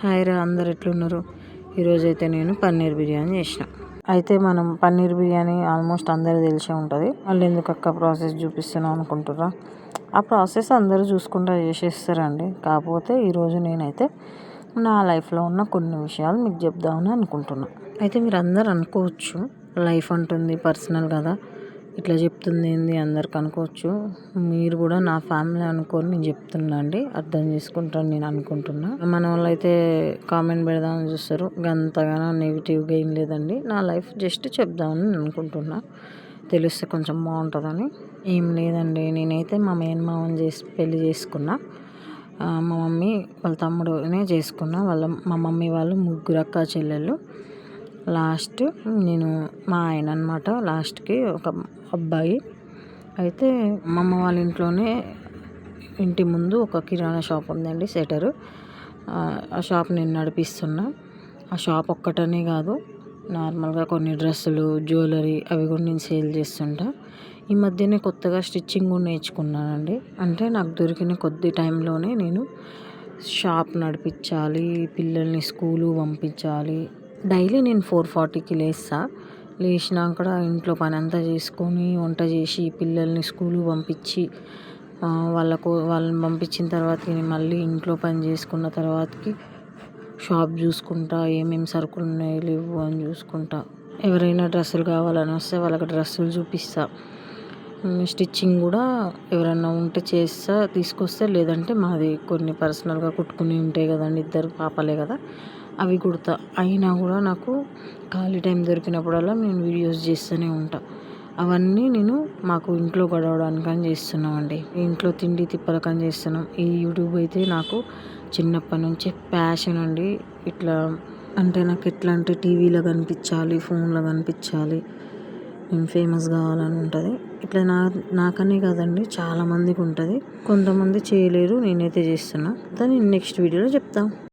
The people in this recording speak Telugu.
హాయ్ రా అందరు ఎట్లున్నారు? ఈరోజు అయితే నేను పన్నీర్ బిర్యానీ చేసిన. అయితే మనం పన్నీర్ బిర్యానీ ఆల్మోస్ట్ అందరూ తెలిసే ఉంటుంది. మళ్ళీ ఎందుకు అక్క ప్రాసెస్ చూపిస్తున్నాం అనుకుంటుర్రా? ఆ ప్రాసెస్ అందరూ చూసుకుంటా చేసేస్తారండి. కాకపోతే ఈరోజు నేనైతే నా లైఫ్లో ఉన్న కొన్ని విషయాలు మీకు చెప్దామని అనుకుంటున్నాను అయితే మీరు అందరు అనుకోవచ్చు లైఫ్ అంటుంది పర్సనల్ కదా. ఇట్లా చెప్తుంది ఏంది అందరికి అనుకోవచ్చు. మీరు కూడా నా ఫ్యామిలీ అనుకొని నేను చెప్తున్నా అండి. అర్థం చేసుకుంటాను నేను అనుకుంటున్నా. మన వాళ్ళు అయితే కామెంట్ పెడదామని చూస్తారు. అంతగానో నెగిటివ్గా ఏం లేదండి. నా లైఫ్ జస్ట్ చెప్దామని నేను అనుకుంటున్నా. తెలిస్తే కొంచెం బాగుంటుందని. ఏం లేదండి. నేనైతే మా మేనమామని చేసి పెళ్ళి చేసుకున్నా. మా మమ్మీ వాళ్ళ తమ్ముడునే చేసుకున్నా. వాళ్ళ మా మమ్మీ వాళ్ళు ముగ్గురు అక్క చెల్లెళ్ళు. లాస్ట్ నేను మా ఆయన అనమాట లాస్ట్కి ఒక అబ్బాయి. అయితే మా అమ్మ వాళ్ళ ఇంట్లోనే ఇంటి ముందు ఒక కిరాణా షాప్ ఉందండి సెటరు. ఆ షాప్ నేను నడిపిస్తున్నా. ఆ షాప్ ఒక్కటనే కాదు నార్మల్గా కొన్ని డ్రెస్సులు జ్యువెలరీ అవి కూడా నేను సేల్ చేస్తుంటా. ఈ మధ్యనే కొత్తగా స్టిచ్చింగ్ కూడా నేర్చుకున్నానండి. అంటే నాకు దొరికిన కొద్ది టైంలోనే నేను షాప్ నడిపించాలి పిల్లల్ని స్కూలు పంపించాలి డైలీ నేను ఫోర్ ఫార్టీకి లేస్తా. లేచినాక ఇంట్లో పని అంతా చేసుకొని వంట చేసి పిల్లల్ని స్కూలు పంపించి వాళ్ళకు వాళ్ళని పంపించిన తర్వాతకి నేను మళ్ళీ ఇంట్లో పని చేసుకున్న తర్వాతకి షాప్ చూసుకుంటా ఏమేమి సరుకులు ఉన్నాయి లేవు అని చూసుకుంటా. ఎవరైనా డ్రెస్సులు కావాలని వస్తే వాళ్ళకి డ్రెస్సులు చూపిస్తా. స్టిచ్చింగ్ కూడా ఎవరైనా ఉంటే చేస్తా తీసుకొస్తే. లేదంటే మాది కొన్ని పర్సనల్గా కుట్టుకుని ఉంటాయి కదండి ఇద్దరు పాపలే కదా. అవి కుడతా. అయినా కూడా నాకు ఖాళీ టైం దొరికినప్పుడల్లా నేను వీడియోస్ చేస్తూనే ఉంటా. అవన్నీ నేను మాకు ఇంట్లో గడవడానికని చేస్తున్నామండి. ఇంట్లో తిండి తిప్పలకని చేస్తున్నాం. ఈ యూట్యూబ్ అయితే నాకు చిన్నప్పటి నుంచి ప్యాషన్ అండి. ఇట్లా అంటే నాకు ఎట్లా అంటే టీవీలో కనిపించాలి ఫోన్లో కనిపించాలి నేను ఫేమస్ కావాలని ఉంటుంది. ఇట్లా నా నాకనే కాదండి చాలామందికి ఉంటుంది. కొంతమంది చేయలేరు నేనైతే చేస్తున్నా. దాన్ని నెక్స్ట్ వీడియోలో చెప్తాను